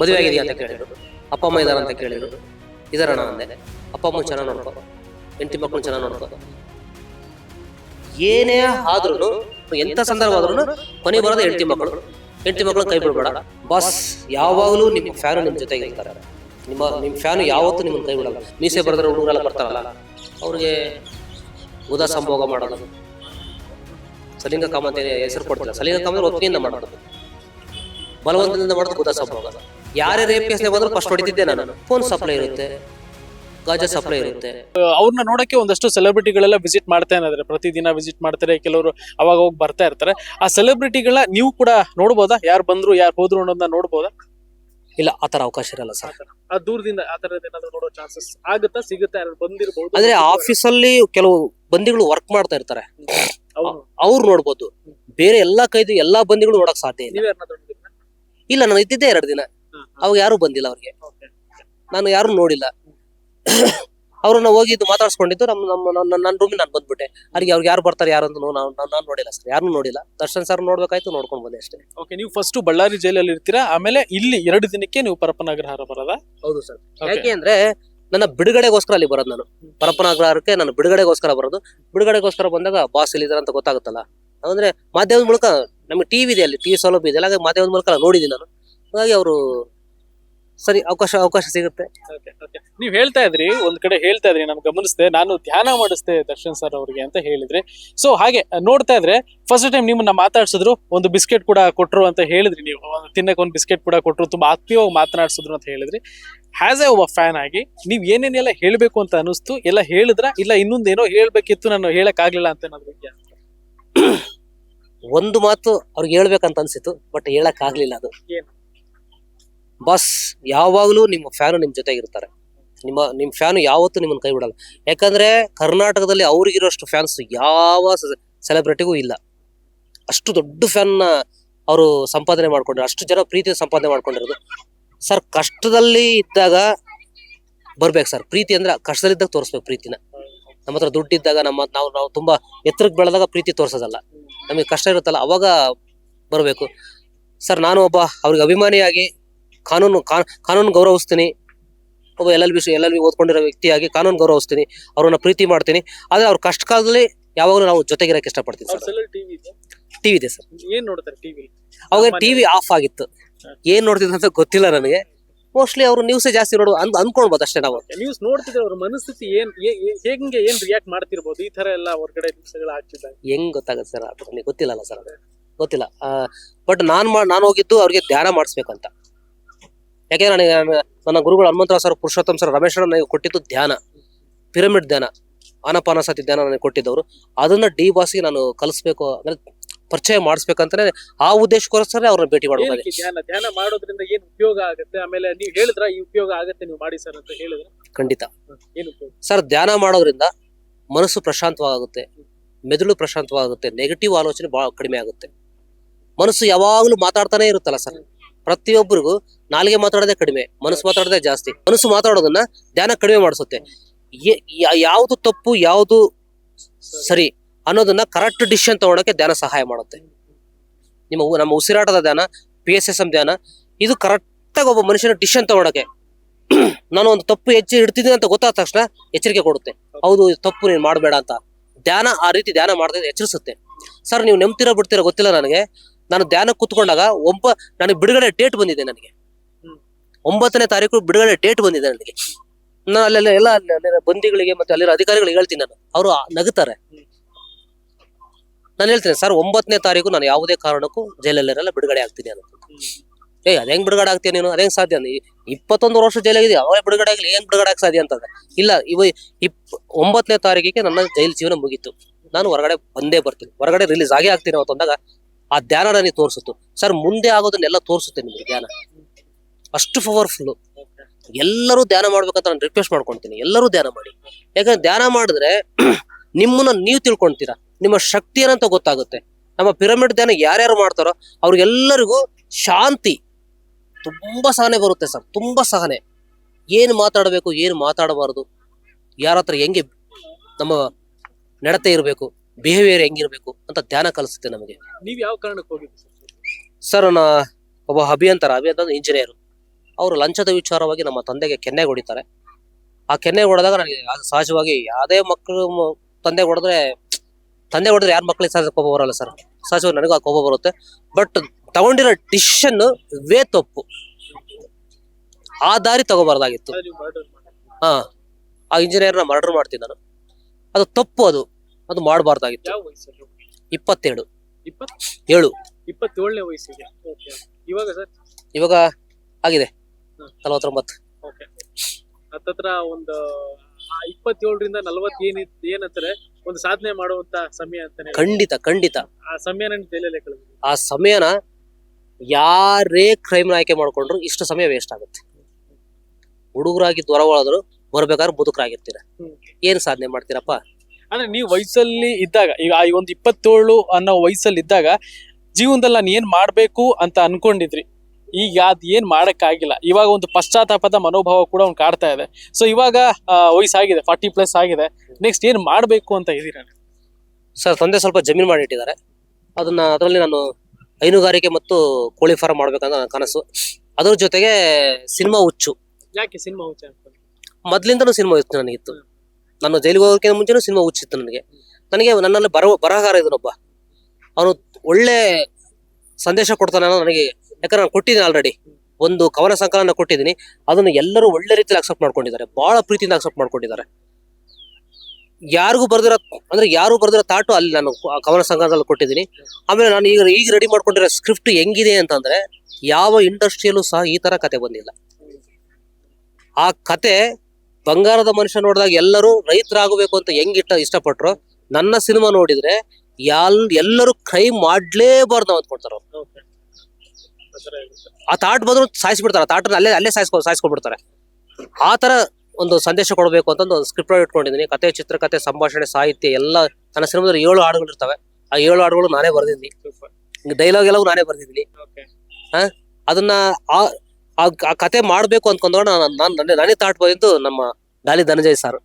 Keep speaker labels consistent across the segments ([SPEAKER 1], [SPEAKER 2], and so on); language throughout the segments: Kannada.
[SPEAKER 1] ಮದುವೆ ಆಗಿದೆಯಾ ಅಂತ ಕೇಳಿದ್ರು. ಅಪ್ಪ ಅಮ್ಮ ಇದಾರ ಅಂತ ಕೇಳಿದ್ರು. ಇದಾರಣ ಅಂದೆ. ಅಪ್ಪ ಅಮ್ಮ ಚೆನ್ನಾಗಿ ನೋಡ್ಕೋ. ಹೆಂಡತಿ ಮಕ್ಕಳು ಚೆನ್ನಾಗಿ ನೋಡ್ಕೋ. ಏನೇ ಆದ್ರೂ ಎಂಥ ಸಂದರ್ಭ ಆದ್ರೂ ಕೊನೆ ಬರೋದು ಹೆಂಡತಿ ಮಕ್ಕಳು. ಹೆಂಡತಿ ಮಕ್ಕಳು ಕೈ ಬಿಡಬೇಡ. ಬಾಸ್ ಯಾವಾಗಲೂ ನಿಮ್ಮ ಫ್ಯಾನು ನಿಮ್ಮ ಜೊತೆಗೆ ಇರ್ತಾರೆ. ನಿಮ್ಮ ನಿಮ್ಮ ಫ್ಯಾನು ಯಾವತ್ತೂ ನಿಮ್ಮನ್ನು ಕೈ ಬಿಡಲ್ಲ. ಮೀಸೆ ಬರೆದ್ರೆ ಹುಡುಗರೆಲ್ಲ ಬರ್ತಾರಲ್ಲ. ಅವ್ರಿಗೆ ಉದಾ ಸಂಭೋಗ ಮಾಡೋದು. ಸಲಿಂಗ ಕಾಮ ಅಂತ ಹೆಸರು ಕೊಡ್ತಾರೆ. ಸಲಿಂಗ ಕಾಮ ಅಂದ್ರೆ ಒಪ್ಪಿಗೆಯಿಂದ ಮಾಡೋದು. ಬಲವಂತದಿಂದ ಮಾಡೋದು ಉದಾ ಸಂಭೋಗ. ಯಾರೇ ರೇಪ್ ಎಸ್ ಬಂದ್ರು ಫಸ್ಟ್ ಹೊಡಿತಿದ್ದೆ ನಾನು. ಫೋನ್ ಸಪ್ಲೈ ಇರುತ್ತೆ. ಗಾಜಾ ಸಪ್ಲೈ ಇರುತ್ತೆ.
[SPEAKER 2] ಅವ್ರನ್ನ ನೋಡಕ್ಕೆ ಒಂದಷ್ಟು ಸೆಲೆಬ್ರಿಟಿಗಳೆಲ್ಲ ವಿಸಿಟ್ ಮಾಡ್ತಾ ಇದ್ದಾರೆ. ಪ್ರತಿದಿನ ವಿಸಿಟ್ ಮಾಡ್ತಾರೆ. ಕೆಲವರು ಅವಾಗ ಹೋಗಿ ಬರ್ತಾ ಇರ್ತಾರೆ. ಆ ಸೆಲೆಬ್ರಿಟಿಗಳ ನೀವು ಕೂಡ ನೋಡ್ಬೋದಾ? ಯಾರು ಬಂದ್ರು ಯಾರು ಹೋದ್ರು ಅನ್ನೋದನ್ನ ನೋಡ್ಬೋದಾ?
[SPEAKER 1] ಇಲ್ಲ ಆ ಥರ ಅವಕಾಶ ಇರಲ್ಲ ಸರ್.
[SPEAKER 2] ಆ ದೂರದಿಂದ ಆ ತರದ ಏನಾದ್ರು ನೋಡೋ ಚಾನ್ಸಸ್ ಆಗುತ್ತಾ ಸಿಗುತ್ತಾ? ಯಾರು ಬಂದಿರಬಹುದು
[SPEAKER 1] ಅಂದ್ರೆ ಆಫೀಸಲ್ಲಿ ಕೆಲವು ಬಂದಿಗಳು ವರ್ಕ್ ಮಾಡ್ತಾ ಇರ್ತಾರೆ. ಅವ್ರು ನೋಡ್ಬೋದು. ಬೇರೆ ಎಲ್ಲಾ ಕೈದು ಎಲ್ಲಾ ಬಂದಿಗಳು ನೋಡಕ್ ಸಾಧ್ಯ ಇಲ್ಲ.
[SPEAKER 2] ನೀವ್?
[SPEAKER 1] ಇಲ್ಲ ನಾನು ಇದ್ದಿದ್ದೆ ಎರಡು ದಿನ. ಅವಾಗ ಯಾರು ಬಂದಿಲ್ಲ ಅವ್ರಿಗೆ. ನಾನು ಯಾರು ನೋಡಿಲ್ಲ. ಅವ್ರನ್ನ ಹೋಗಿದ್ದು ಮಾತಾಡ್ಸ್ಕೊಂಡಿದ್ದು ನಮ್ಮ ನಮ್ಮ ನನ್ನ ರೂಮ್ ರೂಮಿಗೆ ನಾನು ಬಂದ್ಬಿಟ್ಟೆ. ಅವ್ರಿಗೆ ಅವ್ರಿಗೆ ಯಾರು ಬರ್ತಾರೆ ಯಾರು ಅಂತ ನಾನು ನಾನು ನೋಡಿಲ್ಲ ಸರ್ ಯಾರು ನೋಡಿಲ್ಲ. ದರ್ಶನ್ ಸರ್ ನೋಡ್ಬೇಕಾಯ್ತು ನೋಡ್ಕೊಂಡ್ ಬಂದೆ ಅಷ್ಟೇ.
[SPEAKER 2] ಓಕೆ ನೀವು ಫಸ್ಟ್ ಬಳ್ಳಾರಿ ಜೈಲಲ್ಲಿ ಇರ್ತೀರಾ? ಆಮೇಲೆ ಇಲ್ಲಿ ಎರಡು ದಿನಕ್ಕೆ ನೀವು ಪರಪ್ಪನಾಗ್ರಹಾರ ಬರೋದ?
[SPEAKER 1] ಹೌದು ಸರ್. ಯಾಕೆ ಅಂದ್ರೆ ನನ್ನ ಬಿಡುಗಡೆಗೋಸ್ಕರ ಅಲ್ಲಿ ಬರೋದು ನಾನು. ಪರಪನಾಗ್ರಹಕ್ಕೆ ನಾನು ಬಿಡುಗಡೆಗೋಸ್ಕರ ಬರೋದು. ಬಿಡುಗಡೆಗೋಸ್ಕರ ಬಂದಾಗ ಬಾಸ್ ಇಲ್ಲಿದ್ದಾರೆ ಅಂತ ಗೊತ್ತಾಗುತ್ತಲ್ಲ. ಅಂದ್ರೆ ಮಾಧ್ಯಮದ ಮೂಲಕ ನಮಗೆ ಟಿವಿ ಇದೆ ಅಲ್ಲಿ ಟಿವಿ ಸೌಲಭ್ಯ ಇದೆ. ಹಾಗಾಗಿ ಮಾಧ್ಯಮದ ಮೂಲಕ ನೋಡಿದ್ದೀನಿ ನಾನು. ಹಾಗಾಗಿ ಅವರು ಸರಿ ಅವಕಾಶ ಅವಕಾಶ ಸಿಗುತ್ತೆ.
[SPEAKER 2] ನೀವು ಹೇಳ್ತಾ ಇದ್ರಿ ಒಂದ್ ಕಡೆ ಹೇಳ್ತಾ ಇದ್ರಿ ನಾನು ಗಮನಿಸಿದೆ. ನಾನು ಧ್ಯಾನ ಮಾಡಿಸ್ದೆ ದರ್ಶನ್ ಸರ್ ಅವ್ರಿಗೆ ಅಂತ ಹೇಳಿದ್ರಿ. ಸೊ ಹಾಗೆ ನೋಡ್ತಾ ಇದ್ರೆ ಫಸ್ಟ್ ಟೈಮ್ ನಿಮ್ಮನ್ನ ಮಾತಾಡ್ಸಿದ್ರು ಒಂದು ಬಿಸ್ಕೆಟ್ ಕೂಡ ಕೊಟ್ರು ಅಂತ ಹೇಳಿದ್ರಿ ನೀವು. ತಿನ್ನಕ್ ತಿನ್ನಕ್ಕೆ ಒಂದು ಬಿಸ್ಕೆಟ್ ಕೂಡ ಕೊಟ್ರು ತುಂಬಾ ಆತ್ಮೀಯವಾಗಿ ಮಾತನಾಡ್ಸಿದ್ರು ಅಂತ ಹೇಳಿದ್ರಿ. ಹ್ಯಾಸ್ ಎ ಒಬ್ಬ ಫ್ಯಾನ್ ಆಗಿ ನೀವ್ ಏನೇನೆಲ್ಲ ಹೇಳ್ಬೇಕು ಅಂತ ಅನಿಸ್ತು ಎಲ್ಲ ಹೇಳಿದ್ರ ಇಲ್ಲ ಇನ್ನೊಂದೇನೋ ಹೇಳ್ಬೇಕಿತ್ತು ನಾನು ಹೇಳಕ್ ಆಗ್ಲಿಲ್ಲ ಅಂತ ಅನ್ನೋದ್ರ ಬಗ್ಗೆ?
[SPEAKER 1] ಒಂದು ಮಾತು ಅವ್ರಿಗೆ ಹೇಳ್ಬೇಕಂತ ಅನ್ಸಿತ್ತು ಬಟ್ ಹೇಳಕ್ ಆಗ್ಲಿಲ್ಲ ಅದು.
[SPEAKER 2] ಏನು?
[SPEAKER 1] ಬಾಸ್, ಯಾವಾಗಲೂ ನಿಮ್ಮ ಫ್ಯಾನು ನಿಮ್ಮ ಜೊತೆಗೆ ಇರ್ತಾರೆ. ನಿಮ್ಮ ನಿಮ್ಮ ಫ್ಯಾನು ಯಾವತ್ತೂ ನಿಮ್ಮನ್ನು ಕೈ ಬಿಡಲ್ಲ. ಯಾಕಂದ್ರೆ ಕರ್ನಾಟಕದಲ್ಲಿ ಅವ್ರಿಗಿರೋಷ್ಟು ಫ್ಯಾನ್ಸ್ ಯಾವ ಸೆಲೆಬ್ರಿಟಿಗೂ ಇಲ್ಲ. ಅಷ್ಟು ದೊಡ್ಡ ಫ್ಯಾನ್ನ ಅವರು ಸಂಪಾದನೆ ಮಾಡ್ಕೊಂಡ್ರು, ಅಷ್ಟು ಜನ ಪ್ರೀತಿ ಸಂಪಾದನೆ ಮಾಡ್ಕೊಂಡಿರೋದು. ಸರ್, ಕಷ್ಟದಲ್ಲಿ ಇದ್ದಾಗ ಬರ್ಬೇಕು ಸರ್. ಪ್ರೀತಿ ಅಂದ್ರೆ ಕಷ್ಟದಲ್ಲಿದ್ದಾಗ ತೋರಿಸ್ಬೇಕು ಪ್ರೀತಿನ. ನಮ್ಮ ಹತ್ರ ದುಡ್ಡಿದ್ದಾಗ ನಮ್ಮ, ನಾವು ನಾವು ತುಂಬಾ ಎತ್ತರಕ್ಕೆ ಬೆಳೆದಾಗ ಪ್ರೀತಿ ತೋರಿಸೋದಲ್ಲ. ನಮಗೆ ಕಷ್ಟ ಇರುತ್ತಲ್ಲ, ಅವಾಗ ಬರಬೇಕು. ಸರ್, ನಾನು ಒಬ್ಬ ಅವ್ರಿಗೆ ಅಭಿಮಾನಿಯಾಗಿ ಕಾನೂನು ಕಾನೂನು ಗೌರವಿಸ್ತೀನಿ. ಒಬ್ಬ L L B L L B ಓದ್ಕೊಂಡಿರೋ ವ್ಯಕ್ತಿಯಾಗಿ ಕಾನೂನು ಗೌರವಿಸ್ತೀನಿ. ಅವ್ರನ್ನ ಪ್ರೀತಿ ಮಾಡ್ತೀನಿ. ಆದರೆ ಅವ್ರ ಕಷ್ಟ ಕಾಲದಲ್ಲಿ ಯಾವಾಗಲೂ ನಾವು ಜೊತೆಗಿರಕ್ಕೆ ಇಷ್ಟಪಡ್ತೀನಿ
[SPEAKER 2] ಅವ್ರ
[SPEAKER 1] ಸರ್
[SPEAKER 2] ಟಿ ಟಿವಿ ಇದೆ
[SPEAKER 1] ಟಿವಿ ಇದೆ ಸರ್.
[SPEAKER 2] ಏನು ನೋಡ್ತಾರೆ ಟಿವಿ
[SPEAKER 1] ಅವಾಗ ಟಿವಿ ಆಫ್ ಆಗಿತ್ತು. ಏನು ನೋಡ್ತಿದ್ರು ಅಂತ ಗೊತ್ತಿಲ್ಲ ನನಗೆ. ಮೋಸ್ಟ್ಲಿ ಅವರು ನ್ಯೂಸೇ ಜಾಸ್ತಿ ನೋಡುವ ಅಂತ ಅನ್ಕೊಳ್ಬೋದು ಅಷ್ಟೇ ನಾವು.
[SPEAKER 2] ನ್ಯೂಸ್ ನೋಡ್ತಿದ್ರೆ ಅವ್ರ ಮನಸ್ಥಿತಿ ಏನ್ ಹೆಂಗೆ ಏನ್ ರಿಯಾಕ್ಟ್ ಮಾಡ್ತಿರ್ಬೋದು? ಈ ತರ ಎಲ್ಲ ಹೊರಗಡೆ ನ್ಯೂಸ್ಗಳು ಆಗ್ತಿದ್ದಾಗ
[SPEAKER 1] ಹೆಂಗ್ ಗೊತ್ತಾಗುತ್ತೆ ಸರ್? ಅದು ನನಗೆ ಗೊತ್ತಿಲ್ಲಲ್ಲ ಸರ್ ಅದು. ಗೊತ್ತಿಲ್ಲ. ಬಟ್ ನಾನು ನಾನು ಹೋಗಿದ್ದು ಅವ್ರಿಗೆ ಧ್ಯಾನ ಮಾಡಿಸ್ಬೇಕಂತ. ಯಾಕೆಂದ್ರೆ ನನಗೆ ನನ್ನ- ಗುರುಗಳು ಹನುಮಂತರಾವ್ ಸರ್ ಪುರುಷೋತ್ತಮ್ ಸರ್ ರಮೇಶ್ ನನಗೆ ಕೊಟ್ಟಿದ್ದು ಧ್ಯಾನ. ಪಿರಮಿಡ್ ಧ್ಯಾನ ಆನಪಾನಸತಿ ಧ್ಯಾನ ನನಗೆ ಕೊಟ್ಟಿದ್ದವರು. ಅದನ್ನ ಡಿ ಬಾಸಿಗೆ ನಾನು ಕಲಿಸ್ಬೇಕು ಅಂದ್ರೆ ಪರಿಚಯ ಮಾಡಿಸ್ಬೇಕಂತಾನೆ ಆ ಉದ್ದೇಶಕ್ಕೋಸ್ಕರ ಅವ್ರನ್ನ ಭೇಟಿ ಮಾಡ್ಬೇಕು.
[SPEAKER 2] ಧ್ಯಾನ? ಧ್ಯಾನ ಮಾಡೋದ್ರಿಂದ ಏನ್ ಉಪಯೋಗ ಆಗುತ್ತೆ? ಆಮೇಲೆ ನೀವು ಹೇಳಿದ್ರ ಈ ಉಪಯೋಗ ಆಗುತ್ತೆ ನೀವು ಮಾಡಿ ಸರ್ ಅಂತ ಹೇಳಿದ್ರೆ?
[SPEAKER 1] ಖಂಡಿತ.
[SPEAKER 2] ಏನು ಉಪಯೋಗ?
[SPEAKER 1] ಸರ್ ಧ್ಯಾನ ಮಾಡೋದ್ರಿಂದ ಮನಸ್ಸು ಪ್ರಶಾಂತವಾಗುತ್ತೆ ಮೆದುಳು ಪ್ರಶಾಂತವಾಗುತ್ತೆ ನೆಗೆಟಿವ್ ಆಲೋಚನೆ ಬಹಳ ಕಡಿಮೆ ಆಗುತ್ತೆ. ಮನಸ್ಸು ಯಾವಾಗಲೂ ಮಾತಾಡ್ತಾನೆ ಇರುತ್ತಲ್ಲ ಸರ್? ಪ್ರತಿಯೊಬ್ಬರಿಗೂ ನಾಲಿಗೆ ಮಾತಾಡೋದೇ ಕಡಿಮೆ, ಮನಸ್ಸು ಮಾತಾಡೋದೇ ಜಾಸ್ತಿ. ಮನಸ್ಸು ಮಾತಾಡೋದನ್ನ ಧ್ಯಾನ ಕಡಿಮೆ ಮಾಡಿಸುತ್ತೆ. ಯಾವುದು ತಪ್ಪು, ಯಾವುದು ಸರಿ ಅನ್ನೋದನ್ನ ಕರೆಕ್ಟ್ ಡಿಸಿಷನ್ ತಗೊಳಕ್ಕೆ ಧ್ಯಾನ ಸಹಾಯ ಮಾಡುತ್ತೆ. ನಿಮ್ಮ ನಮ್ಮ ಉಸಿರಾಟದ ಧ್ಯಾನ ಪಿ ಎಸ್ ಎಸ್ ಎಂ ಧ್ಯಾನ, ಇದು ಕರೆಕ್ಟಾಗಿ ಒಬ್ಬ ಮನುಷ್ಯನ ಡಿಸಿಷನ್ ತಗೊಳಕ್ಕೆ ನಾನು ಒಂದು ತಪ್ಪು ಹೆಚ್ಚಿ ಇಡ್ತಿದ್ದೀನಿ ಅಂತ ಗೊತ್ತಾದ ತಕ್ಷಣ ಎಚ್ಚರಿಕೆ ಕೊಡುತ್ತೆ. ಹೌದು ತಪ್ಪು, ನೀನು ಮಾಡಬೇಡ ಅಂತ. ಧ್ಯಾನ ಆ ರೀತಿ ಧ್ಯಾನ ಮಾಡಿದ್ರೆ ಎಚ್ಚರಿಸುತ್ತೆ. ಸರ್, ನೀವು ನೆಮ್ತಿರೋ ಬಿಡ್ತೀರೋ ಗೊತ್ತಿಲ್ಲ ನನಗೆ. ನಾನು ಧ್ಯಾನ ಕೂತ್ಕೊಂಡಾಗ ಒಬ್ಬ ನನಗೆ ಬಿಡುಗಡೆ ಡೇಟ್ ಬಂದಿದೆ ನನಗೆ. ಒಂಬತ್ತನೇ ತಾರೀಕು ಬಿಡುಗಡೆ ಡೇಟ್ ಬಂದಿದೆ ನನಗೆ. ನಾನು ಅಲ್ಲೆಲ್ಲ ಎಲ್ಲ ಬಂದಿಗಳಿಗೆ ಮತ್ತೆ ಅಲ್ಲಿರೋ ಅಧಿಕಾರಿಗಳಿಗೆ ಹೇಳ್ತೀನಿ ನಾನು. ಅವರು ನಗುತ್ತಾರೆ. ನಾನು ಹೇಳ್ತೀನಿ ಸರ್ ಒಂಬತ್ತನೇ ತಾರೀಕು ನಾನು ಯಾವುದೇ ಕಾರಣಕ್ಕೂ ಜೈಲಲ್ಲಿರಲ್ಲ ಬಿಡುಗಡೆ ಆಗ್ತೀನಿ ಅಂತ ಏಯ್ ಅದ್ ಹೆಂಗ್ ಬಿಡುಗಡೆ ಆಗ್ತೀಯ ನೀನು? ಅದೇ ಸಾಧ್ಯ? ಇಪ್ಪತ್ತೊಂದು ವರ್ಷ ಜೈಲಾಗಿದೆ ಅವಾಗ ಬಿಡುಗಡೆ ಆಗಲಿ ಏನ್ ಬಿಡುಗಡೆ ಆಗ ಸಾಧ್ಯ ಅಂತಂದ್ರೆ ಇಲ್ಲ ಇವ ಇಪ್ ಒಂಬತ್ತನೇ ತಾರೀಕಿಗೆ ನನ್ನ ಜೈಲ್ ಜೀವನ ಮುಗೀತು. ನಾನು ಹೊರಗಡೆ ಬಂದೇ ಬರ್ತೀನಿ. ಹೊರಗಡೆ ರಿಲೀಸ್ ಆಗೇ ಆಗ್ತೀನಿ ಅವತ್ತು ಅಂದಾಗ ಆ ಧ್ಯಾನ ನನಗೆ ತೋರಿಸುತ್ತು. ಸರ್, ಮುಂದೆ ಆಗೋದನ್ನೆಲ್ಲ ತೋರಿಸುತ್ತೆ ನಿಮಗೆ ಧ್ಯಾನ. ಅಷ್ಟು ಪವರ್ಫುಲ್ ಎಲ್ಲರೂ ಧ್ಯಾನ ಮಾಡ್ಬೇಕಂತ ನಾನು ರಿಕ್ವೆಸ್ಟ್ ಮಾಡ್ಕೊತೀನಿ. ಎಲ್ಲರೂ ಧ್ಯಾನ ಮಾಡಿ. ಯಾಕಂದ್ರೆ ಧ್ಯಾನ ಮಾಡಿದ್ರೆ ನಿಮ್ಮನ್ನ ನೀವು ತಿಳ್ಕೊಂತೀರಾ. ನಿಮ್ಮ ಶಕ್ತಿ ಏನಂತ ಗೊತ್ತಾಗುತ್ತೆ. ನಮ್ಮ ಪಿರಮಿಡ್ ಧ್ಯಾನ ಯಾರ್ಯಾರು ಮಾಡ್ತಾರೋ ಅವ್ರಿಗೆಲ್ಲರಿಗೂ ಶಾಂತಿ ತುಂಬಾ ಸಹನೆ ಬರುತ್ತೆ ಸರ್. ತುಂಬಾ ಸಹನೆ. ಏನು ಮಾತಾಡಬೇಕು, ಏನು ಮಾತಾಡಬಾರ್ದು, ಯಾರ ಹತ್ರ ಹೆಂಗೆ ನಮ್ಮ ನಡತೆ ಇರಬೇಕು ಬಿಹೇವಿಯರ್ ಹೆಂಗಿರ್ಬೇಕು ಅಂತ ಧ್ಯಾನ ಕಲಿಸುತ್ತೆ ನಮಗೆ.
[SPEAKER 2] ನೀವು ಯಾವ ಕಾರಣಕ್ಕೆ ಹೋಗಿದ್ದು ಸರ್?
[SPEAKER 1] ಸರ್ ನಾ ಒಬ್ಬ ಅಭಿಯಂತರ ಅಭಿಯಂತರ ಇಂಜಿನಿಯರ್ ಅವರು ಲಂಚದ ವಿಚಾರವಾಗಿ ನಮ್ಮ ತಂದೆಗೆ ಕೆನ್ನೆ ಹೊಡಿತಾರೆ. ಆ ಕೆನ್ನೆ ಹೊಡೆದಾಗ ನನಗೆ ಸಹಜವಾಗಿ ಯಾವುದೇ ಮಕ್ಕಳು ತಂದೆ ಹೊಡೆದ್ರೆ ತಂದೆ ಹೊಡೆದ್ರೆ ಯಾರು ಮಕ್ಕಳಿಗೆ ಸಹಜ ಕೋಪ ಬರಲ್ಲ ಸರ್ ಸಹಜವಾಗಿ ನನಗೂ ಆ ಕೋಪ ಬರುತ್ತೆ. ಬಟ್ ತಗೊಂಡಿರೋ ಡಿಸಿಷನ್ ವೇ ತಪ್ಪು. ಆ ದಾರಿ ತಗೋಬಾರ್ದಾಗಿತ್ತು. ಹಾ ಆ ಇಂಜಿನಿಯರ್ನ ಮರ್ಡರ್ ಮಾಡ್ತೀನಿ ನಾನು. ಅದು ತಪ್ಪು ಅದು. ಅದು ಮಾಡಬಾರ್ದಾಗಿತ್ತು.
[SPEAKER 2] ಯಾವ ವಯಸ್ಸಲ್ಲಿ?
[SPEAKER 1] ಇಪ್ಪತ್ತೇಳು.
[SPEAKER 2] ಇಪ್ಪತ್
[SPEAKER 1] ಏಳು.
[SPEAKER 2] ಇಪ್ಪತ್ತೇಳನೇ ವಯಸ್ಸಿಗೆ. ಓಕೆ ಇವಾಗ ಸರ್?
[SPEAKER 1] ಇವಾಗ ಆಗಿದೆ. ನಲವತ್ತೊಂಬತ್ತು.
[SPEAKER 2] ಓಕೆ. ಹತ್ತತ್ರ ಒಂದು ಆ ಇಪ್ಪತ್ತೇಳರಿಂದ ನಲವತ್ತು ಏನ್ ಏನಂತಾರೆ? ಒಂದು ಸಾಧನೆ ಮಾಡುವಂತ ಸಮಯ ಅಂತಾನೆ
[SPEAKER 1] ಖಂಡಿತ ಖಂಡಿತ.
[SPEAKER 2] ಆ ಸಮಯ ನನ್ ಜೈಲಲ್ಲೇ ಕಳೆದು
[SPEAKER 1] ಆ ಸಮಯನ ಯಾರೇ ಕ್ರೈಮ್ ಆಯ್ಕೆ ಮಾಡ್ಕೊಂಡ್ರು ಇಷ್ಟು ಸಮಯ ವೇಸ್ಟ್ ಆಗುತ್ತೆ. ಹುಡುಗರಾಗಿ ಹೊರಗೋದ್ರು ಬರ್ಬೇಕಾದ್ರೆ ಮುದುಕರಾಗಿರ್ತೀರ
[SPEAKER 2] ಹ್ಮ್.
[SPEAKER 1] ಏನ್ ಸಾಧನೆ ಮಾಡ್ತೀರಪ್ಪ?
[SPEAKER 2] ಅಂದ್ರೆ ನೀವು ವಯಸ್ಸಲ್ಲಿ ಇದ್ದಾಗ ಈಗ ಈ ಒಂದು ಇಪ್ಪತ್ತೇಳು ಅನ್ನೋ ವಯಸ್ಸಲ್ಲಿ ಇದ್ದಾಗ ಜೀವನದಲ್ಲಿ ನಾನು ಏನ್ ಮಾಡ್ಬೇಕು ಅಂತ ಅನ್ಕೊಂಡಿದ್ರಿ. ಈಗ ಅದ್ ಏನ್ ಮಾಡಕ್ಕಾಗಿಲ್ಲ. ಇವಾಗ ಒಂದು ಪಶ್ಚಾತ್ತಾಪದ ಮನೋಭಾವ ಕೂಡ ಅವ್ನು ಕಾಡ್ತಾ ಇದೆ. ಸೊ ಇವಾಗ ವಯಸ್ಸಾಗಿದೆ ಫಾರ್ಟಿ ಪ್ಲಸ್ ಆಗಿದೆ. ನೆಕ್ಸ್ಟ್ ಏನ್ ಮಾಡ್ಬೇಕು ಅಂತ ಇದೀರ
[SPEAKER 1] ಸರ್ ತಂದೆ ಸ್ವಲ್ಪ ಜಮೀನು ಮಾಡಿಟ್ಟಿದ್ದಾರೆ. ಅದನ್ನ ಅದರಲ್ಲಿ ನಾನು ಹೈನುಗಾರಿಕೆ ಮತ್ತು ಕೋಳಿ ಫಾರ್ಮ್ ಮಾಡ್ಬೇಕಂತ ನನ್ನ ಕನಸು. ಅದ್ರ ಜೊತೆಗೆ ಸಿನಿಮಾ ಹುಚ್ಚು.
[SPEAKER 2] ಯಾಕೆ ಸಿನಿಮಾ ಹುಚ್ಚು?
[SPEAKER 1] ಮೊದ್ಲಿಂದನೂ ಸಿನಿಮಾ ಹುಚ್ಚು ನನಗಿತ್ತು. ನಾನು ಜೈಲಿಗೆ ಹೋಗೋಕ್ಕಿಂತ ಮುಂಚೆನೂ ಸಿನಿಮಾ ಹುಚ್ಚಿತ್ತು ನನಗೆ. ನನಗೆ ನನ್ನಲ್ಲಿ ಬರ ಬರಹಗಾರ ಇದನ್ನೊಬ್ಬ ಅವನು ಒಳ್ಳೆ ಸಂದೇಶ ಕೊಡ್ತಾನೆ ನನಗೆ, ಯಾಕಂದ್ರೆ ನಾನು ಕೊಟ್ಟಿದ್ದೀನಿ ಆಲ್ರೆಡಿ ಒಂದು ಕವನ ಸಂಕಲನ ಕೊಟ್ಟಿದ್ದೀನಿ. ಅದನ್ನು ಎಲ್ಲರೂ ಒಳ್ಳೆ ರೀತಿಯಲ್ಲಿ ಅಕ್ಸೆಪ್ಟ್ ಮಾಡ್ಕೊಂಡಿದ್ದಾರೆ. ಬಹಳ ಪ್ರೀತಿಯಿಂದ ಅಕ್ಸೆಪ್ಟ್ ಮಾಡ್ಕೊಂಡಿದ್ದಾರೆ. ಯಾರಿಗೂ ಬರ್ದಿರೋ, ಅಂದ್ರೆ ಯಾರು ಬರ್ದಿರೋ ತಾಟು ಅಲ್ಲಿ ನಾನು ಕವನ ಸಂಕಲನದಲ್ಲಿ ಕೊಟ್ಟಿದ್ದೀನಿ. ಆಮೇಲೆ ನಾನು ಈಗ ಈಗ ರೆಡಿ ಮಾಡ್ಕೊಂಡಿರೋ ಸ್ಕ್ರಿಪ್ಟ್ ಹೆಂಗಿದೆ ಅಂತಂದ್ರೆ, ಯಾವ ಇಂಡಸ್ಟ್ರಿಯಲ್ಲೂ ಸಹ ಈ ತರ ಕತೆ ಬಂದಿಲ್ಲ. ಆ ಕತೆ ಬಂಗಾರದ ಮನುಷ್ಯ ನೋಡಿದಾಗ ಎಲ್ಲರೂ ರೈತರಾಗಬೇಕು ಅಂತ ಹೆಂಗ್ ಇಷ್ಟ ಇಷ್ಟಪಟ್ರು. ನನ್ನ ಸಿನಿಮಾ ನೋಡಿದ್ರೆ ಯಾಲ್ ಎಲ್ಲರೂ ಕ್ರೈಮ್ ಮಾಡ್ಲೇಬಾರ್ದು
[SPEAKER 2] Okay. ಆ
[SPEAKER 1] ತಾಟ್ ಬಂದ್ರು ಸಾಯಿಸ್ಬಿಡ್ತಾರೆ ತಾಟನ್ನ ಅಲ್ಲೇ ಅಲ್ಲೇ ಸಾಯಿಸ್ಕೊ ಸಾಯಿಸ್ಕೊಂಡ್ಬಿಡ್ತಾರೆ ಆ ತರ ಒಂದು ಸಂದೇಶ ಕೊಡಬೇಕು ಅಂತ ಒಂದು ಸ್ಕ್ರಿಪ್ಟ್ ಇಟ್ಕೊಂಡಿದ್ದೀನಿ ಕತೆ ಚಿತ್ರಕಥೆ ಸಂಭಾಷಣೆ ಸಾಹಿತ್ಯ ಎಲ್ಲ ನನ್ನ ಸಿನಿಮಾದಲ್ಲಿ ಏಳು ಹಾಡುಗಳು ಇರ್ತವೆ. ಆ ಏಳು ಹಾಡುಗಳು ನಾನೇ ಬರ್ದಿದ್ದೀನಿ. ಡೈಲಾಗ್ ಎಲ್ಲವೂ ನಾನೇ ಬರ್ದಿದ್ದೀನಿ. ಅದನ್ನ ಆ ಆ- ಕತೆ ಮಾಡ್ಬೇಕು ಅನ್ಕೊಂಡಾಗ ನಾನು ನಾನು ನನಗೆ ತಾಟ್ ಬಂದಿದ್ದು ನಮ್ಮ ಗಾಲಿ ಧನಂಜಯ್ ಸರ್.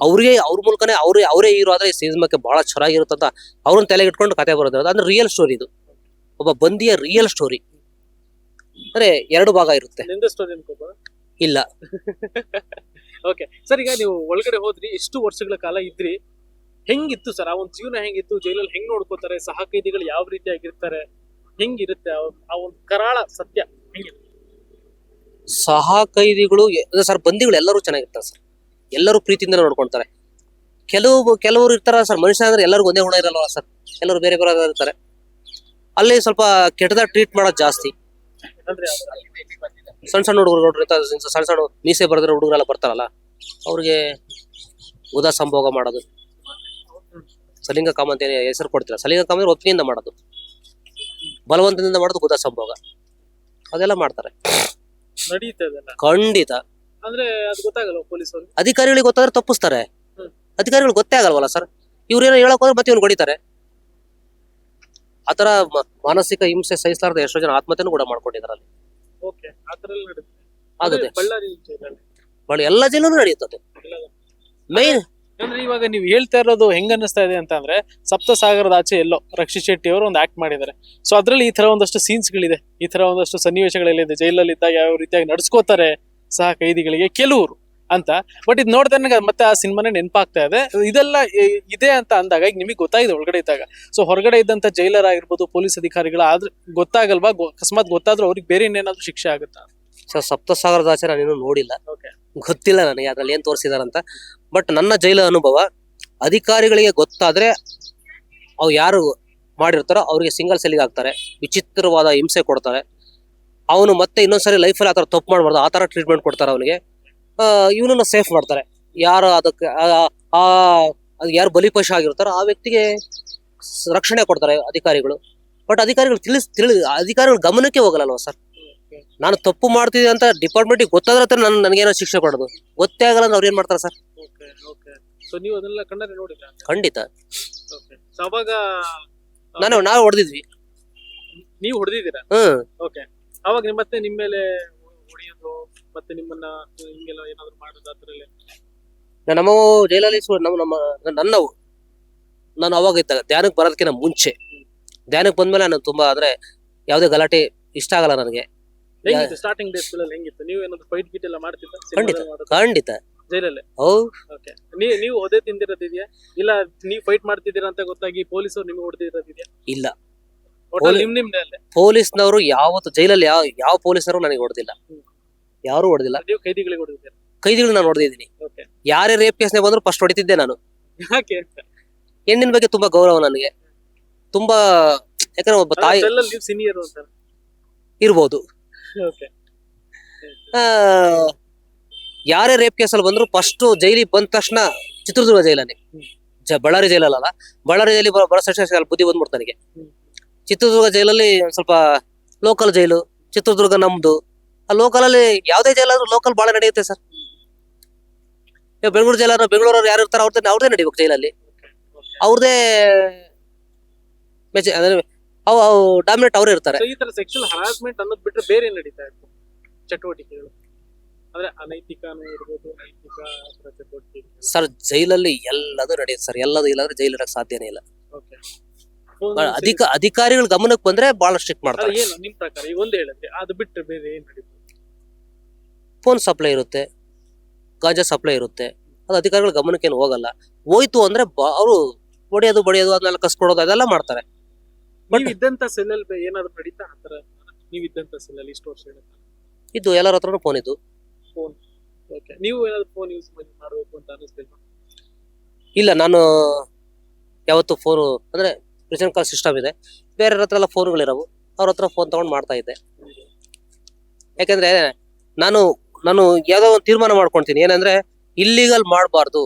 [SPEAKER 1] ಅವ್ರಿಗೆ ಅವ್ರ ಮೂಲಕನೇ ಅವ್ರೇ ಅವರೇ ಹೀರೋ ಆದ್ರೆ ಈ ಸಿನಿಮಾಕ್ಕೆ ಬಹಳ ಚೆನ್ನಾಗಿರುತ್ತೆ ಅಂತ ಅವ್ರನ್ನ ತಲೆಗೆ ಇಟ್ಕೊಂಡು ಕತೆ ಬರೋದಿರೋದು ಅಂದ್ರೆ ರಿಯಲ್ ಸ್ಟೋರಿ ಇದು. ಒಬ್ಬ ಬಂದಿಯ ರಿಯಲ್ ಸ್ಟೋರಿ ಅಂದ್ರೆ ಎರಡು ಭಾಗ ಇರುತ್ತೆ. ಇಲ್ಲ.
[SPEAKER 2] ಓಕೆ ಸರ್ ಈಗ ನೀವು ಒಳಗಡೆ ಹೋದ್ರಿ ಎಷ್ಟು ವರ್ಷಗಳ ಕಾಲ ಇದ್ರಿ. ಹೆಂಗಿತ್ತು ಸರ್ ಆ ಒಂದು ಜೀವನ ಹೆಂಗಿತ್ತು? ಜೈಲಲ್ಲಿ ಹೆಂಗ್ ನೋಡ್ಕೋತಾರೆ? ಸಹ ಕೈದಿಗಳು ಯಾವ ರೀತಿಯಾಗಿರ್ತಾರೆ? ಹೆಂಗಿರುತ್ತೆ ಆ ಒಂದ್- ಕರಾಳ ಸತ್ಯ? ಹೆಂಗಿರುತ್ತೆ
[SPEAKER 1] ಸಹ ಕೈದಿಗಳು ಸರ್ ಬಂದಿಗಳು ಎಲ್ಲರೂ ಚೆನ್ನಾಗಿರ್ತಾರೆ ಸರ್ ಎಲ್ಲರೂ ಪ್ರೀತಿಯಿಂದ ನೋಡ್ಕೊಳ್ತಾರೆ. ಕೆಲವು ಕೆಲವರು ಇರ್ತಾರ ಸರ್ ಮನುಷ್ಯ ಅಂದ್ರೆ ಎಲ್ಲರಿಗೂ ಒಂದೇ ಗುಣ ಇರಲ್ಲ ಸರ್ ಎಲ್ಲರೂ ಬೇರೆ ಬೇರೆ ಇರ್ತಾರೆ. ಅಲ್ಲಿ ಸ್ವಲ್ಪ ಕೆಟ್ಟದ ಟ್ರೀಟ್ ಮಾಡೋದು ಜಾಸ್ತಿ. ಸಣ್ಣ ಸಣ್ಣ ಹುಡುಗರು ನೋಡ್ರಿ ಸಣ್ಣ ಸಣ್ಣ ಮೀಸೆ ಬರೆದ್ರೆ ಹುಡುಗರೆಲ್ಲ ಬರ್ತಾರಲ್ಲ, ಅವ್ರಿಗೆ ಉದಾ ಸಂಭೋಗ ಮಾಡೋದು. ಸಲಿಂಗ ಕಾಮ ಅಂತ ಹೆಸರು ಕೊಡ್ತೀರ? ಸಲಿಂಗ ಕಾಮ ಅಂದ್ರೆ ಒಪ್ಪಿಗೆಯಿಂದ ಮಾಡೋದು. ಬಲವಂತದಿಂದ ಮಾಡೋದು ಉದಾ ಸಂಭೋಗ. ಅದೆಲ್ಲ ಮಾಡ್ತಾರೆ. ಖಂಡಿತ.
[SPEAKER 2] ಅಂದ್ರೆ ಅದು ಗೊತ್ತಾಗಲ್ಲ ಪೊಲೀಸರು.
[SPEAKER 1] ಅಧಿಕಾರಿಗಳಿಗೆ ಗೊತ್ತಾದ್ರೆ ತಪ್ಪಿಸ್ತಾರೆ.
[SPEAKER 2] ಹ್ಮ್.
[SPEAKER 1] ಅಧಿಕಾರಿಗಳು ಗೊತ್ತೇ ಆಗಲ್ವಲ್ಲ ಸರ್? ಇವ್ರೇನೋ ಹೇಳಕ್ ಹೋದ್ರೆ ಮತ್ತೆ ಇವ್ನು ಹೊಡಿತಾರೆ. ಆತರ ಮ- ಮಾನಸಿಕ ಹಿಂಸೆ ಸಹಿಸಲಾರ್ದ ಎಷ್ಟೋ ಜನ ಆತ್ಮಹತ್ಯೆನೂ ಕೂಡ ಮಾಡ್ಕೊಂಡಿದ್ದಾರೆ ಅಲ್ಲಿ
[SPEAKER 2] ಓಕೆ ಆ ಎಲ್ಲ ನಡೀತದೆ.
[SPEAKER 1] ಆಗುತ್ತೆ.
[SPEAKER 2] ಅಂದ್ರೆ ಬಳ್ಳಾರಿ
[SPEAKER 1] ಬಹಳ ಎಲ್ಲ ಜಿಲ್ಲೂ ನಡೆಯುತ್ತದೆ.
[SPEAKER 2] ಎಲ್ಲ.
[SPEAKER 1] ಮೈನ್
[SPEAKER 2] ಅಂದ್ರೆ ಇವಾಗ ನೀವು ಹೇಳ್ತಾ ಇರೋದು ಹೆಂಗ್ ಅನ್ನಿಸ್ತಾ ಇದೆ ಅಂತ ಅಂದ್ರೆ ಸಪ್ತಸಾಗರದ ಆಚೆ ಎಲ್ಲೋ ರಕ್ಷಿತ್ ಶೆಟ್ಟಿ ಅವರು ಒಂದು ಆಕ್ಟ್ ಮಾಡಿದ್ದಾರೆ. ಸೊ ಅದ್ರಲ್ಲಿ ಈ ತರ ಒಂದಷ್ಟು ಸೀನ್ಸ್ ಗಳಿದೆ. ಈ ತರ ಒಂದಷ್ಟು ಸನ್ನಿವೇಶಗಳೆಲ್ಲಿದೆ. ಜೈಲಲ್ಲಿ ಇದ್ದಾಗ ಯಾವ ರೀತಿಯಾಗಿ ನಡ್ಸ್ಕೋತಾರೆ ಸಹ ಕೈದಿಗಳಿಗೆ ಕೆಲವರು ಅಂತ. ಬಟ್ ಇದು ನೋಡ್ತಾ ನನಗೆ ಮತ್ತೆ ಆ ಸಿನಿಮಾನೇ ನೆನಪಾಗ್ತಾ ಇದೆ. ಇದೆಲ್ಲ ಇದೆ ಅಂತ ಅಂದಾಗ ಈಗ ನಿಮಗೆ ಗೊತ್ತಾಗಿದೆ ಒಳಗಡೆ ಇದ್ದಾಗ. ಸೊ ಹೊರಗಡೆ ಇದ್ದಂತ ಜೈಲರ್ ಆಗಿರ್ಬೋದು ಪೊಲೀಸ್ ಅಧಿಕಾರಿಗಳ ಆದ್ರೆ ಗೊತ್ತಾಗಲ್ವಾ? ಅಕಸ್ಮಾತ್ ಗೊತ್ತಾದ್ರೂ ಅವ್ರಿಗೆ ಬೇರೆ ಇನ್ನೇನಾದ್ರೂ ಶಿಕ್ಷೆ ಆಗುತ್ತಾ?
[SPEAKER 1] ಸರ್ ಸಪ್ತಸಾಗರದ ಆಚೆ ನಾನು ನೋಡಿಲ್ಲ. ಗೊತ್ತಿಲ್ಲ ನನಗೆ ಅದ್ರಲ್ಲಿ ಏನ್ ತೋರಿಸಿದಾರಂತ. ಬಟ್ ನನ್ನ ಜೈಲ ಅನುಭವ, ಅಧಿಕಾರಿಗಳಿಗೆ ಗೊತ್ತಾದ್ರೆ ಅವು ಯಾರು ಮಾಡಿರ್ತಾರೋ ಅವ್ರಿಗೆ ಸಿಂಗಲ್ ಸೆಲ್ಗೆ ಹಾಕ್ತಾರೆ, ವಿಚಿತ್ರವಾದ ಹಿಂಸೆ ಕೊಡ್ತಾರೆ. ಅವನು ಮತ್ತೆ ಇನ್ನೊಂದ್ಸರಿ ಲೈಫಲ್ಲಿ ಆ ಥರ ತಪ್ಪು ಮಾಡಬಾರ್ದು, ಆ ಥರ ಟ್ರೀಟ್ಮೆಂಟ್ ಕೊಡ್ತಾರೆ ಅವನಿಗೆ. ಇವನನ್ನು ಸೇಫ್ ಮಾಡ್ತಾರೆ. ಯಾರು ಅದಕ್ಕೆ, ಆ- ಅದು ಯಾರು ಬಲಿಪಶ ಆಗಿರ್ತಾರೋ ಆ ವ್ಯಕ್ತಿಗೆ ರಕ್ಷಣೆ ಕೊಡ್ತಾರೆ ಅಧಿಕಾರಿಗಳು. ಬಟ್ ಅಧಿಕಾರಿಗಳು ತಿಳಿಸ್ ತಿಳಿ ಅಧಿಕಾರಿಗಳು ಗಮನಕ್ಕೆ ಹೋಗಲ್ಲಲ್ವ ಸರ್ ನಾನು ತಪ್ಪು ಮಾಡ್ತಿದ್ದೆ ಅಂತ ಡಿಪಾರ್ಟ್ಮೆಂಟಿಗೆ ಗೊತ್ತಾದ್ರೆ ತಾನೇ ನನ್, ನನಗೇನೋ ಶಿಕ್ಷೆ ಕೊಡೋದು. ಗೊತ್ತೇ ಆಗಲ್ಲ ಅಂದ್ರೆ ಅವ್ರು ಏನು ಮಾಡ್ತಾರೆ ಸರ್
[SPEAKER 2] ಓಕೆ ಓಕೆ ಸೊ ನೀವು ಅದನ್ನೆಲ್ಲ ಕಣ್ಣಲ್ಲಿ ನೋಡಿದ್ರ?
[SPEAKER 1] ಖಂಡಿತ.
[SPEAKER 2] ಓಕೆ ಸೊ ಅವಾಗ
[SPEAKER 1] ನಾನು ನಾವು ಹೊಡೆದಿದ್ವಿ.
[SPEAKER 2] ನೀವು ಹೊಡೆದಿದ್ದೀರಾ?
[SPEAKER 1] ಹ್ಮ್.
[SPEAKER 2] ಓಕೆ ಅವಾಗ ನಿಮ್ಮ ಮತ್ತೆ ನಿಮ್ಮ ಮೇಲೆ ಹೊಡೆಯೋದು ಮತ್ತೆ ನಿಮ್ಮನ್ನ ಹಿಂಗೆಲ್ಲ ಏನಾದ್ರು ಮಾಡೋದು ಆ ಥರ ಎಲ್ಲ
[SPEAKER 1] ನಮ್ಮ ಜೈಲಲ್ಲಿ ಸು- ನಮ್ಮ ನಮ್ಮ ನನ್ನವು ನಾನು ಅವಾಗ ಇದ್ದಾಗ ಧ್ಯಾನಕ್ಕೆ ಬರೋದಕ್ಕಿಂತ ಮುಂಚೆ. ಧ್ಯಾನಕ್ಕೆ ಬಂದ್ಮೇಲೆ ನಾನು ತುಂಬಾ ಅಂದ್ರೆ ಯಾವುದೇ ಗಲಾಟೆ ಇಷ್ಟ ಆಗಲ್ಲ ನನಗೆ.
[SPEAKER 2] ಹೆಂಗಿತ್ತು ಸ್ಟಾರ್ಟಿಂಗ್ ಡೇಸ್ಗಳಲ್ಲಿ ಹೆಂಗಿತ್ತು? ನೀವು ಏನಾದ್ರು ಫೈಟ್ ಗಿಟ್ ಎಲ್ಲ ಮಾಡ್ತಿದ್ದ
[SPEAKER 1] ಖಂಡಿತ. ಖಂಡಿತ.
[SPEAKER 2] ಜೈಲಲ್ಲೇ?
[SPEAKER 1] ಹೌದು
[SPEAKER 2] ಓಕೆ ನೀವು ಒದೆ ತಿಂದಿರೋದಿದ್ಯಾ ಇಲ್ಲ ನೀವು ಫೈಟ್ ಮಾಡ್ತಿದ್ದೀರಾ ಅಂತ ಗೊತ್ತಾಗಿ ಪೊಲೀಸರು ನಿಮ್ಗೆ ಹೊಡೆದಿರೋದಿದ್ಯಾ
[SPEAKER 1] ಇಲ್ಲ.
[SPEAKER 2] ನಿಮ್ ನಿಮ್ದೇ ಅಲ್ಲೇ?
[SPEAKER 1] ಪೊಲೀಸ್ನವರು ಯಾವತ್ತು ಜೈಲಲ್ಲಿ ಯಾವ ಯಾವ ಪೊಲೀಸರು ನನಗೆ ಹೊಡೆದಿಲ್ಲ. ಯಾರು ಹೊಡೆದಿಲ್ಲ.
[SPEAKER 2] ನೀವು ಕೈದಿಗಳಿಗೆ ಹೊಡೆದಿದ್ದೀರಾ?
[SPEAKER 1] ಕೈದಿಗಳು ನಾನು ಹೊಡೆದಿದ್ದೀನಿ.
[SPEAKER 2] ಓಕೆ
[SPEAKER 1] ಯಾರೇ ರೇಪ್ ಕೇಸ್ನೇ ಬಂದ್ರು ಫಸ್ಟ್ ಹೊಡಿತಿದ್ದೆ ನಾನು.
[SPEAKER 2] ಯಾಕೆ
[SPEAKER 1] ಹೆಣ್ಣಿನ ಬಗ್ಗೆ ತುಂಬಾ ಗೌರವ ನನಗೆ. ತುಂಬಾ ಯಾಕಂದ್ರೆ ಒಬ್ಬ ತಾಯಿ
[SPEAKER 2] ಸೆಲ್ಲಲ್ಲಿ ನೀವು ಸೀನಿಯರ್ ಅಂತ
[SPEAKER 1] ಇರ್ಬೋದು.
[SPEAKER 2] ಓಕೆ
[SPEAKER 1] ಆ, ಯಾರೇ ರೇಪ್ ಕೇಸಲ್ಲಿ ಬಂದ್ರು ಫಸ್ಟ್ ಜೈಲಿಗೆ ಬಂದ ತಕ್ಷಣ ಚಿತ್ರದುರ್ಗ ಜೈಲಲ್ಲಿ ಜ ಬಳ್ಳಾರಿ ಜೈಲಲ್ಲ ಬಳ್ಳಾರಿ ಜೈಲಿ ಬರೋ ಸೆಕ್ಷನ್ ಬುದ್ಧಿ ಬಂದ್ಬಿಡ್ತು ನನಗೆ. ಚಿತ್ರದುರ್ಗ ಜೈಲಲ್ಲಿ ಸ್ವಲ್ಪ ಲೋಕಲ್ ಜೈಲು ಚಿತ್ರದುರ್ಗ ನಮ್ದು. ಆ ಲೋಕಲ್ ಅಲ್ಲಿ ಯಾವ್ದೇ ಜೈಲಾದ್ರೂ ಲೋಕಲ್ ಬಹಳ ನಡೆಯುತ್ತೆ ಸರ್. ಬೆಂಗಳೂರು ಜೈಲಾದ್ರು ಬೆಂಗಳೂರವ್ರು ಯಾರು ಇರ್ತಾರ ಅವ್ರದ್ದೇ ಅವ್ರದೇ ನಡಿಬೇಕು ಜೈಲಲ್ಲಿ. ಅವ್ರದೇ ಮೆಚ ಅಂದ್ರೆ ಅವು ಡಾಮಿನೇಟ್ ಅವರೇ ಇರ್ತಾರೆ.
[SPEAKER 2] ಈ ತರ ಸೆಕ್ಷುವಲ್ ಹರಾಸ್ಮೆಂಟ್ ಅನ್ನೋದು ಬಿಟ್ರೆ ಬೇರೆ ನಡೀತಾ ಇತ್ತು? ಚಟುವಟಿಕೆಗಳು. ಅಂದ್ರೆ ಅನೈತಿಕನೂ ಇರ್ಬೋದು ನೈತಿಕ
[SPEAKER 1] ಸರ್ ಜೈಲಲ್ಲಿ ಎಲ್ಲದೂ ನಡೆಯುತ್ತೆ ಸರ್. ಎಲ್ಲದೂ ಇಲ್ಲಾಂದ್ರೆ ಜೈಲ್ ಇರಕ್ ಸಾಧ್ಯನೇ ಇಲ್ಲ.
[SPEAKER 2] ಓಕೆ
[SPEAKER 1] ಅಧಿಕ ಅಧಿಕಾರಿಗಳ ಗಮನಕ್ಕೆ ಬಂದ್ರೆ ಬಹಳ ಸ್ಟ್ರಿಕ್ಟ್ ಮಾಡ್ತಾರೆ.
[SPEAKER 2] ಏನು ನಿಮ್ ಪ್ರಕಾರ? ಈಗ ಒಂದೇ ಹೇಳಿದ್ರಿ ಅದು ಬಿಟ್ರೆ ಬೇರೆ ಏನ್ ನಡೀತು
[SPEAKER 1] ಫೋನ್ ಸಪ್ಲೈ ಇರುತ್ತೆ ಗಾಜಾ ಸಪ್ಲೈ ಇರುತ್ತೆ. ಅದು ಅಧಿಕಾರಿಗಳ ಗಮನಕ್ಕೆ ಏನು ಹೋಗಲ್ಲ. ಹೋಯ್ತು ಅಂದ್ರೆ ಅವರು ಹೊಡೆಯೋದು ಬಡಿಯೋದು ಅದನ್ನೆಲ್ಲ ಕಸ್ಕೊಡೋದು ಅದೆಲ್ಲ ಮಾಡ್ತಾರೆ.
[SPEAKER 2] ನೀವ್ ಇದ್ದಂತ ಸೆಲ್ಲಲ್ಲಿ ಏನಾದ್ರು ನಡೀತಾ? ಆತರ ನೀವ್ ಇದ್ದಂತ ಇಷ್ಟು ವರ್ಷ
[SPEAKER 1] ಇದು ಎಲ್ಲರ ಹತ್ರನೂ ಫೋನ್ ಇದ್ದು
[SPEAKER 2] ಫೋನ್ ಓಕೆ ನೀವು ಏನಾದ್ರು ಫೋನ್ ಯೂಸ್ ಮಾಡಬೇಕು ಅಂತ ಅನಿಸ್ತಿಲ್ವಾ?
[SPEAKER 1] ಇಲ್ಲ, ನಾನು ಯಾವತ್ತು ಫೋನು ಅಂದ್ರೆ ಪ್ರೆಸೆಂಟ್ ಕಾಲ್ ಸಿಸ್ಟಮ್ ಇದೆ. ಬೇರೆ ಹತ್ರ ಎಲ್ಲ ಫೋನ್ಗಳಿರವು ಅವ್ರ ಹತ್ರ ಫೋನ್ ತಗೊಂಡು ಮಾಡ್ತಾ ಇದ್ದೆ. ಯಾಕಂದ್ರೆ ನಾನು ನಾನು ಯಾವ್ದೋ ಒಂದು ತೀರ್ಮಾನ ಮಾಡ್ಕೊಳ್ತೀನಿ. ಏನಂದ್ರೆ ಇಲ್ಲಿಗಲ್ ಮಾಡಬಾರ್ದು.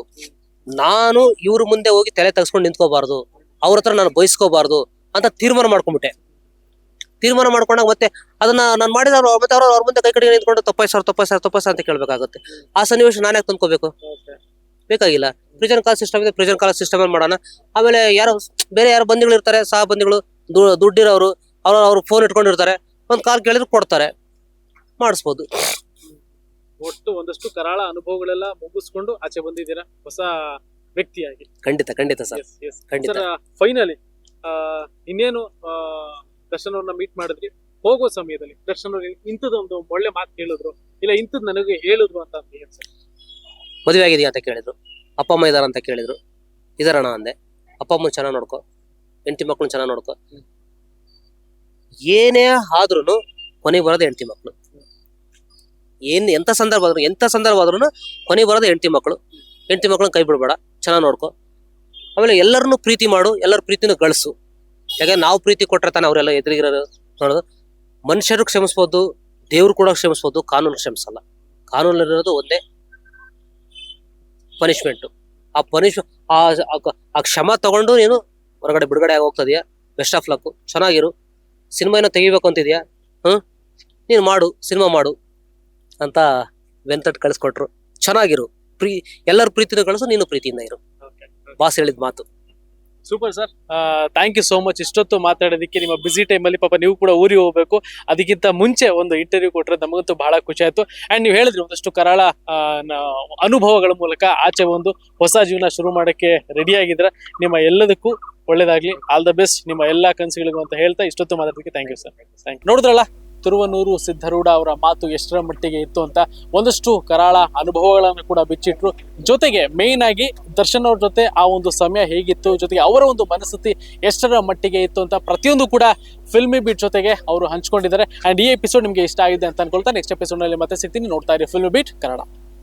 [SPEAKER 1] ನಾನು ಇವ್ರ ಮುಂದೆ ಹೋಗಿ ತಲೆ ತೆಗೆಸ್ಕೊಂಡು ನಿಂತ್ಕೋಬಾರ್ದು. ಅವ್ರ ಹತ್ರ ನಾನು ಬಯಸ್ಕೋಬಾರ್ದು ಅಂತ ತೀರ್ಮಾನ ಮಾಡ್ಕೊಂಬಿಟ್ಟೆ ತೀರ್ಮಾನ ಮಾಡ್ಕೊಂಡಾಗ ಮತ್ತೆ ಅದನ್ನ ನಾನು ಮಾಡಿದವ್ರು ಮತ್ತೆ ಅವ್ರು ಅವ್ರ ಮುಂದೆ ಕೈ ಕಡೆ ನಿಂತ್ಕೊಂಡು ತಪ್ಪಾಯ್ ಸರ್ ತಪ್ಪಾಯ್ ಸರ್ ತಪ್ಪಾಯ್ ಸರ್ ಅಂತ ಕೇಳ್ಬೇಕಾಗುತ್ತೆ. ಆ ಸನ್ನಿವೇಶ ನಾನೇ ತಂದ್ಕೋಬೇಕು? ಬೇಕಾಗಿಲ್ಲ. ಪ್ರಿಜನ್ ಕಾಲ್ ಸಿಸ್ಟಮ್ ಇದೆ ಪ್ರಿಜನ್ ಕಾಲ್ ಸಿಸ್ಟಮ್ ಅಲ್ಲಿ ಮಾಡೋಣ? ಆಮೇಲೆ ಯಾರು ಬೇರೆ ಯಾರು ಬಂದಿಗಳು ಇರ್ತಾರೆ ಸಹ ಬಂದಿಗಳು ದುಡ್ಡಿರೋರು ಅವ್ರ ಅವ್ರು ಫೋನ್ ಇಟ್ಕೊಂಡಿರ್ತಾರೆ ಒಂದ್ ಕಾಲ್ ಕೇಳಿದ್ರೆ ಕೊಡ್ತಾರೆ. ಮಾಡಿಸ್ಬೋದು.
[SPEAKER 2] ಒಟ್ಟು ಒಂದಷ್ಟು ಕರಾಳ ಅನುಭವಗಳೆಲ್ಲ ಮುಗಿಸ್ಕೊಂಡು ಆಚೆ ಬಂದಿದ್ದೀರಾ? ಹೊಸ ವ್ಯಕ್ತಿಯಾಗಿ.
[SPEAKER 1] ಖಂಡಿತ ಖಂಡಿತ ಸರ್. ಖಂಡಿತ.
[SPEAKER 2] ಫೈನಲಿ ಇನ್ನೇನು ದರ್ಶನ್ ಮೀಟ್ ಮಾಡಿದ್ರಿ ಹೋಗೋ ಸಮಯದಲ್ಲಿ ದರ್ಶನ ಇಂಥದ್ದೊಂದು ಒಳ್ಳೆ ಮಾತು ಹೇಳಿದ್ರು, ಇಲ್ಲ ಇಂಥದ್ ನನಗೆ ಹೇಳಿದ್ರು ಅಂತ ಅಂತ
[SPEAKER 1] ಮದುವೆ ಆಗಿದೆಯಾ ಅಂತ ಕೇಳಿದ್ರು. ಅಪ್ಪ ಅಮ್ಮ ಇದಾರ ಅಂತ ಕೇಳಿದ್ರು. ಇದಾರಣ ಅಂದೆ. ಅಪ್ಪ ಅಮ್ಮ ಚೆನ್ನಾಗಿ ನೋಡ್ಕೋ. ಹೆಂಡತಿ ಮಕ್ಳು ಚೆನ್ನಾಗಿ ನೋಡ್ಕೊ. ಏನೇ ಆದ್ರೂ ಕೊನೆಗೆ ಬರೋದು ಹೆಂಡತಿ ಮಕ್ಳು. ಏನ್ ಎಂತ ಸಂದರ್ಭ ಆದ್ರೂ, ಎಂತ ಸಂದರ್ಭ ಆದ್ರೂ ಕೊನೆಗೆ ಬರೋದು ಹೆಂಡತಿ ಮಕ್ಳು. ಹೆಂಡತಿ ಮಕ್ಳನ್ನ ಕೈ ಬಿಡಬೇಡ. ಚೆನ್ನಾಗಿ ನೋಡ್ಕೊ. ಆಮೇಲೆ ಎಲ್ಲರನ್ನೂ ಪ್ರೀತಿ ಮಾಡು, ಎಲ್ಲರ ಪ್ರೀತಿನೂ ಗಳಿಸು. ಯಾಕಂದ್ರೆ ನಾವು ಪ್ರೀತಿ ಕೊಟ್ರೆ ತಾನೆ ಅವರೆಲ್ಲ ಎದುರಿಗಿರೋರು ನೋಡೋದು ಮನುಷ್ಯರು ಕ್ಷಮಿಸ್ಬೋದು ದೇವ್ರು ಕೂಡ ಕ್ಷಮಿಸ್ಬೋದು ಕಾನೂನು ಕ್ಷಮಿಸಲ್ಲ. ಕಾನೂನಲ್ಲಿರೋದು ಒಂದೇ ಪನಿಷ್ಮೆಂಟು ಆ ಪನಿಷ್ ಆ ಕ್ಷಮ ತಗೊಂಡು ನೀನು ಹೊರಗಡೆ ಬಿಡುಗಡೆ ಆಗಿ ಹೋಗ್ತದೀಯ ಬೆಸ್ಟ್ ಆಫ್ ಲಕ್ ಚೆನ್ನಾಗಿರು. ಸಿನಿಮಾ ಏನೋ ತೆಗಿಬೇಕು ಅಂತಿದೆಯಾ? ಹ್ಞೂ ನೀನು ಮಾಡು ಸಿನಿಮಾ ಮಾಡು ಅಂತ ವೆಂಕಟ್ ಕಳಿಸ್ಕೊಟ್ರು. ಚೆನ್ನಾಗಿರು. ಪ್ರೀ ಎಲ್ಲರ ಪ್ರೀತಿನೂ ಕಳಿಸು ನೀನು ಪ್ರೀತಿಯಿಂದ ಇರು. ಬಾಸ್ ಹೇಳಿದ ಮಾತು.
[SPEAKER 2] Super sir thank you so much ಇಷ್ಟೊತ್ತು ಮಾತಾಡೋದಕ್ಕೆ ನಿಮ್ಮ ಬಿಸಿ ಟೈಮಲ್ಲಿ ಪಾಪ ನೀವು ಕೂಡ ಊರಿಗೆ ಹೋಗಬೇಕು. ಅದಕ್ಕಿಂತ ಮುಂಚೆ ಒಂದು ಇಂಟರ್ವ್ಯೂ ಕೊಟ್ಟರೆ ನಮಗಂತೂ ಬಹಳ ಖುಷಿ ಆಯ್ತು. ಆ್ಯಂಡ್ ನೀವು ಹೇಳಿದ್ರಿ ಒಂದಷ್ಟು ಕರಾಳ ಅನುಭವಗಳ ಮೂಲಕ ಆಚೆ ಒಂದು ಹೊಸ ಜೀವನ ಶುರು ಮಾಡೋಕ್ಕೆ ರೆಡಿ ಆಗಿದ್ರೆ ನಿಮ್ಮ ಎಲ್ಲದಕ್ಕೂ ಒಳ್ಳೇದಾಗಲಿ. ಆಲ್ ದ ಬೆಸ್ಟ್ ನಿಮ್ಮ ಎಲ್ಲ ಕನಸುಗಳಿಗೂ ಅಂತ ಹೇಳ್ತಾ ಇಷ್ಟೊತ್ತು ಮಾತಾಡೋದಕ್ಕೆ thank you sir thank you ನೋಡಿದ್ರಲ್ಲ? ತುರುವನೂರು ಸಿದ್ಧರೂಢ ಅವರ ಮಾತು ಎಷ್ಟರ ಮಟ್ಟಿಗೆ ಇತ್ತು ಅಂತ ಒಂದಷ್ಟು ಕರಾಳ ಅನುಭವಗಳನ್ನು ಕೂಡ ಬಿಚ್ಚಿಟ್ರು. ಜೊತೆಗೆ ಮೇಯ್ನ್ ಆಗಿ ದರ್ಶನ್ ಅವ್ರ ಜೊತೆ ಆ ಒಂದು ಸಮಯ ಹೇಗಿತ್ತು, ಜೊತೆಗೆ ಅವರ ಒಂದು ಮನಸ್ಥಿತಿ ಎಷ್ಟರ ಮಟ್ಟಿಗೆ ಇತ್ತು ಅಂತ ಪ್ರತಿಯೊಂದು ಕೂಡ ಫಿಲ್ಮಿ ಬೀಟ್ ಜೊತೆಗೆ ಅವರು ಹಂಚ್ಕೊಂಡಿದ್ದಾರೆ. ಅಂಡ್ ಈ ಎಪಿಸೋಡ್ ನಿಮಗೆ ಇಷ್ಟ ಆಗಿದೆ ಅಂತ ಅನ್ಕೊಳ್ತಾ ನೆಕ್ಸ್ಟ್ ಎಪಿಸೋಡ್ನಲ್ಲಿ ಮತ್ತೆ ಸಿಗ್ತೀನಿ. ನೋಡ್ತಾ ಇರಿ ಫಿಲ್ಮಿ ಬೀಟ್ ಕನ್ನಡ.